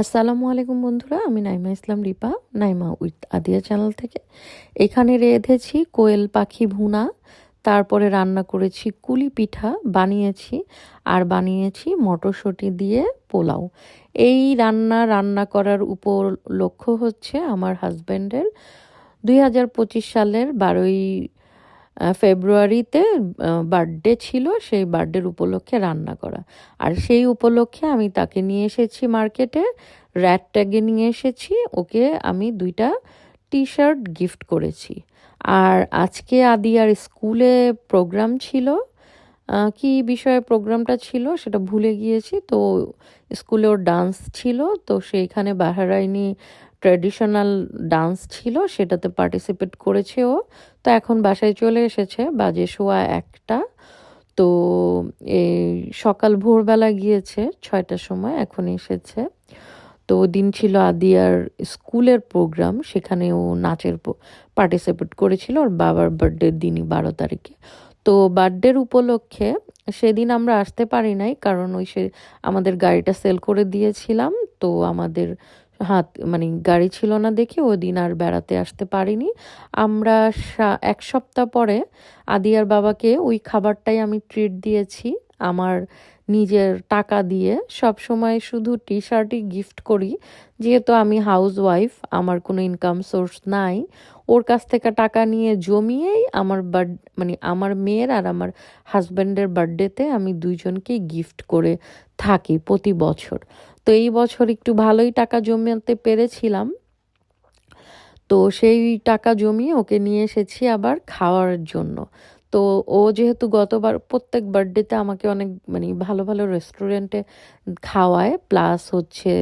আসসালামু আলাইকুম বন্ধুরা, আমি নাইমা ইসলাম রিপা, নাইমা উইথ আদিয়া চ্যানেল থেকে। এখানে রেঁধেছি কোয়েল পাখি ভুনা, তারপরে রান্না করেছি কুলি পিঠা, বানিয়েছি আর বানিয়েছি মটরশুঁটি দিয়ে পোলাও। এই রান্না রান্না করার উপর লক্ষ্য হচ্ছে আমার হাজব্যান্ডের দুই হাজার পঁচিশ সালের বারোই ফেব্রুয়ারিতে বার্থডে ছিল, সেই বার্থডের উপলক্ষে রান্না করা। আর সেই উপলক্ষে আমি তাকে নিয়ে এসেছি মার্কেটে র্যাট ট্যাগে নিয়ে এসেছি, ওকে আমি দুইটা টি শার্ট গিফট করেছি। আর আজকে আদিয়ার স্কুলে প্রোগ্রাম ছিল কি বিষয়ে প্রোগ্রামটা ছিল সেটা ভুলে গিয়েছি, তো স্কুলে ওর ডান্স ছিল, তো সেইখানে বাহারাইনি ট্র্যাডিশনাল ডান্স ছিল, সেটাতে পার্টিসিপেট করেছে ও। তো এখন বাসায় চলে এসেছে, বাজে শোয়া একটা। তো এই সকাল ভোরবেলা গিয়েছে, ছয়টার সময় এখন এসেছে। তো দিন ছিল আদিয়ার স্কুলের প্রোগ্রাম সেখানে ও নাচের পার্টিসিপেট করেছিল ওর বাবার বার্থডের দিনই বারো তারিখে। তো বার্থডের উপলক্ষে সেদিন আমরা আসতে পারি নাই, কারণ ওই সে, আমাদের গাড়িটা সেল করে দিয়েছিলাম। তো আমাদের হাত মানে গাড়ি ছিল না দেখে ওই দিন আর বেড়াতে আসতে পারিনি। আমরা এক সপ্তাহ পরে আদিয়ার বাবাকে ওই খাবারটাই আমি ট্রিট দিয়েছি, আমার নিজের টাকা দিয়ে। সব সময় শুধু টি শার্টই গিফট করি, যেহেতু আমি হাউস ওয়াইফ আমার কোনো ইনকাম সোর্স নাই। ওর কাছ থেকে টাকা নিয়ে জমিয়েই আমার বার্থ মানে আমার মেয়ের আর আমার হাজব্যান্ডের বার্থডেতে আমি দুইজনকেই গিফট করে থাকি প্রতি বছর। তো এই বছর একটু ভালোই টাকা জমাতে পেরেছিলাম। তো সেই টাকা জমিয়ে ওকে নিয়ে এসেছি আবার খাওয়ার জন্য। তো ও যেহেতু গতবার প্রত্যেক বার্থডেতে আমাকে অনেক মানে ভালো ভালো রেস্টুরেন্টে খাওয়ায়, প্লাস হচ্ছে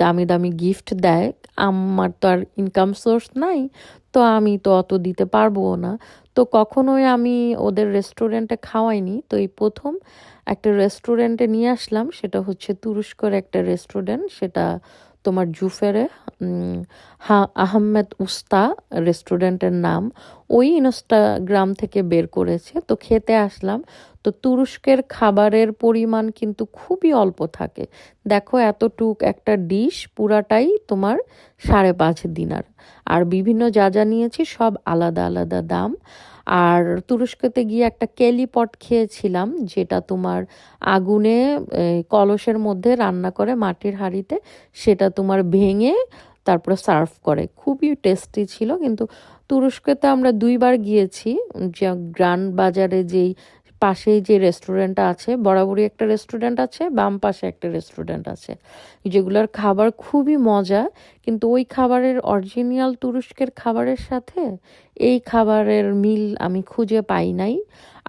দামি দামি গিফট দেয়। আমার তো আর ইনকাম সোর্স নাই, তো আমি তো অত দিতে পারব না। তো কখনোই আমি ওদের রেস্টুরেন্টে খাওয়াইনি। তো এই প্রথম একটা রেস্টুরেন্টে নিয়ে আসলাম, সেটা হচ্ছে তুরস্কর একটা রেস্টুরেন্ট, সেটা তোমার জুফেরে হা, আহমেদ উস্তা রেস্টুরেন্টের নাম, ওই ইনস্টাগ্রাম থেকে বের করেছে। তো খেতে আসলাম। তো তুরস্কের খাবারের পরিমাণ কিন্তু খুবই অল্প থাকে। দেখো এতটুক একটা ডিশ পুরাটাই তোমার সাড়ে পাঁচ দিনার। আর বিভিন্ন যা যা নিয়েছি সব আলাদা আলাদা দাম। আর তুরস্কতে গিয়ে একটা কেলিপট খেয়েছিলাম, যেটা তোমার আগুনে কলসের মধ্যে রান্না করে মাটির হাঁড়িতে, সেটা তোমার ভেঙে তারপরে সার্ভ করে। খুবই টেস্টি ছিল, কিন্তু তুরস্কতে আমরা দুইবার গিয়েছি গ্রান্ড বাজারে যেই পাশেই যে রেস্টুরেন্টটা আছে, বরাবরই একটা রেস্টুরেন্ট আছে, বাম পাশে একটা রেস্টুরেন্ট আছে। যেগুলোর খাবার খুবই মজা, কিন্তু ওই খাবারের অরিজিনাল তুরস্কের খাবারের সাথে এই খাবারের মিল আমি খুঁজে পাই নাই।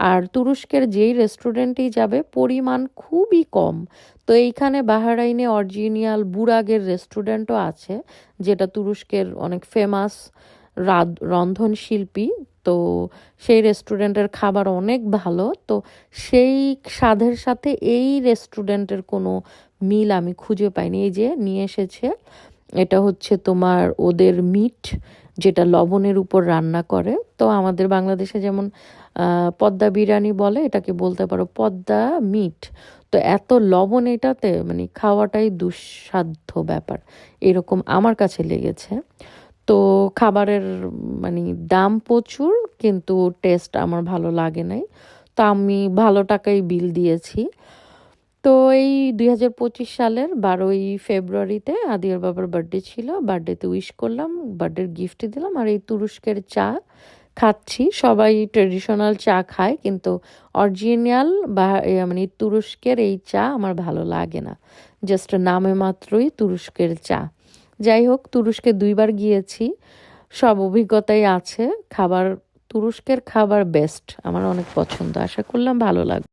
আর তুরস্কের যেই রেস্টুরেন্টেই যাবে, পরিমাণ খুবই কম। তো এইখানে বাহারাইনে অরিজিনাল বুরাগের রেস্টুরেন্টও আছে, যেটা তুরস্কের অনেক ফেমাস রন্ধন শিল্পী তো সেই রেস্টুরেন্টের খাবার অনেক ভালো। তো সেই স্বাদের সাথে এই রেস্টুরেন্টের কোনো মিল আমি খুঁজে পাইনি। এই যে নিয়ে এসেছে, এটা হচ্ছে তোমার ওদের মিট যেটা লবণের উপর রান্না করে। তো আমাদের বাংলাদেশে যেমন পদ্মা বিরিয়ানি বলে, এটাকে বলতে পারো পদ্মা মিট তো এত লবণ এটাতে মানে খাওয়াটাই দুঃসাধ্য ব্যাপার। এরকম আমার কাছে লেগেছে। তো খাবারের মানে দাম প্রচুর, কিন্তু টেস্ট আমার ভালো লাগে নাই। তো আমি ভালো টাকাই বিল দিয়েছি। তো এই দুই হাজার পঁচিশ সালের বারোই ফেব্রুয়ারিতে আদিয়ার বাবার বার্থডে ছিল। বার্থডেতে উইশ করলাম বার্থডের গিফট দিলাম আর এই তুরস্কের চা খাচ্ছি। সবাই ট্রেডিশনাল চা খায়, কিন্তু অরিজিনাল বা মানে তুরস্কের এই চা আমার ভালো লাগে না। জাস্ট নামে মাত্রই তুরস্কের চা। যাই হোক, তুরস্কে দুইবার গিয়েছি। সব অভিজ্ঞতাই আছে। খাবার, তুরস্কের খাবার বেস্ট আমার অনেক পছন্দ। আশা করলাম ভালো লাগবে।